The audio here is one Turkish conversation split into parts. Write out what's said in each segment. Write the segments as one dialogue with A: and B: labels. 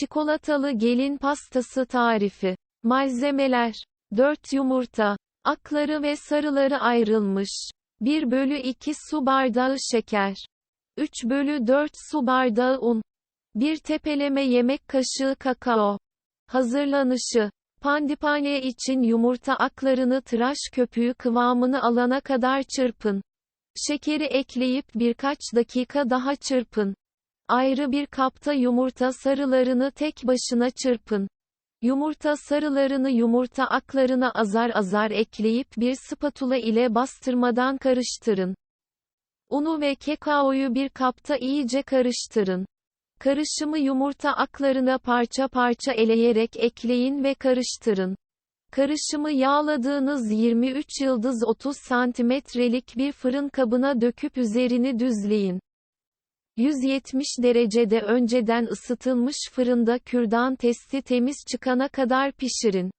A: Çikolatalı gelin pastası tarifi. Malzemeler. 4 yumurta. Akları ve sarıları ayrılmış. 1 bölü 2 su bardağı şeker. 3 bölü 4 su bardağı un. 1 tepeleme yemek kaşığı kakao. Hazırlanışı. Pandipane için yumurta aklarını tıraş köpüğü kıvamını alana kadar çırpın. Şekeri ekleyip birkaç dakika daha çırpın. Ayrı bir kapta yumurta sarılarını tek başına çırpın. Yumurta sarılarını yumurta aklarına azar azar ekleyip bir spatula ile bastırmadan karıştırın. Unu ve kakaoyu bir kapta iyice karıştırın. Karışımı yumurta aklarına parça parça eleyerek ekleyin ve karıştırın. Karışımı yağladığınız 23 yıldız 30 santimetrelik bir fırın kabına döküp üzerini düzleyin. 170 derecede önceden ısıtılmış fırında kürdan testi temiz çıkana kadar pişirin.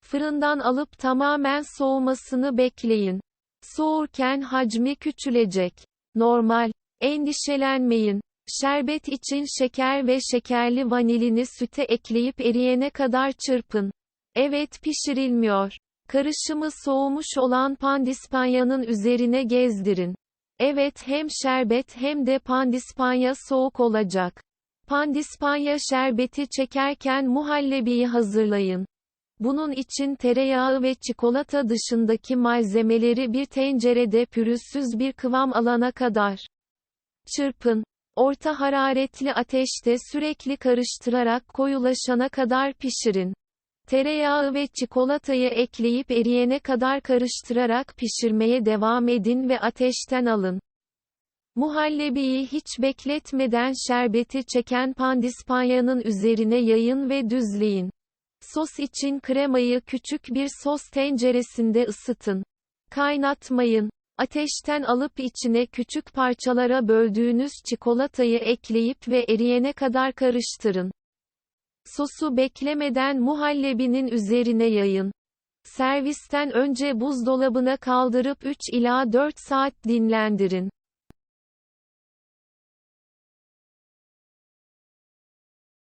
A: Fırından alıp tamamen soğumasını bekleyin. Soğurken hacmi küçülecek. Normal. Endişelenmeyin. Şerbet için şeker ve şekerli vanilini süte ekleyip eriyene kadar çırpın. Evet pişirilmiyor. Karışımı soğumuş olan pandispanyanın üzerine gezdirin. Evet hem şerbet hem de pandispanya soğuk olacak. Pandispanya şerbeti çekerken muhallebiyi hazırlayın. Bunun için tereyağı ve çikolata dışındaki malzemeleri bir tencerede pürüzsüz bir kıvam alana kadar çırpın. Orta hararetli ateşte sürekli karıştırarak koyulaşana kadar pişirin. Tereyağı ve çikolatayı ekleyip eriyene kadar karıştırarak pişirmeye devam edin ve ateşten alın. Muhallebiyi hiç bekletmeden şerbeti çeken pandispanyanın üzerine yayın ve düzleyin. Sos için kremayı küçük bir sos tenceresinde ısıtın. Kaynatmayın. Ateşten alıp içine küçük parçalara böldüğünüz çikolatayı ekleyip ve eriyene kadar karıştırın. Sosu beklemeden muhallebinin üzerine yayın. Servisten önce buzdolabına kaldırıp 3 ila 4 saat dinlendirin.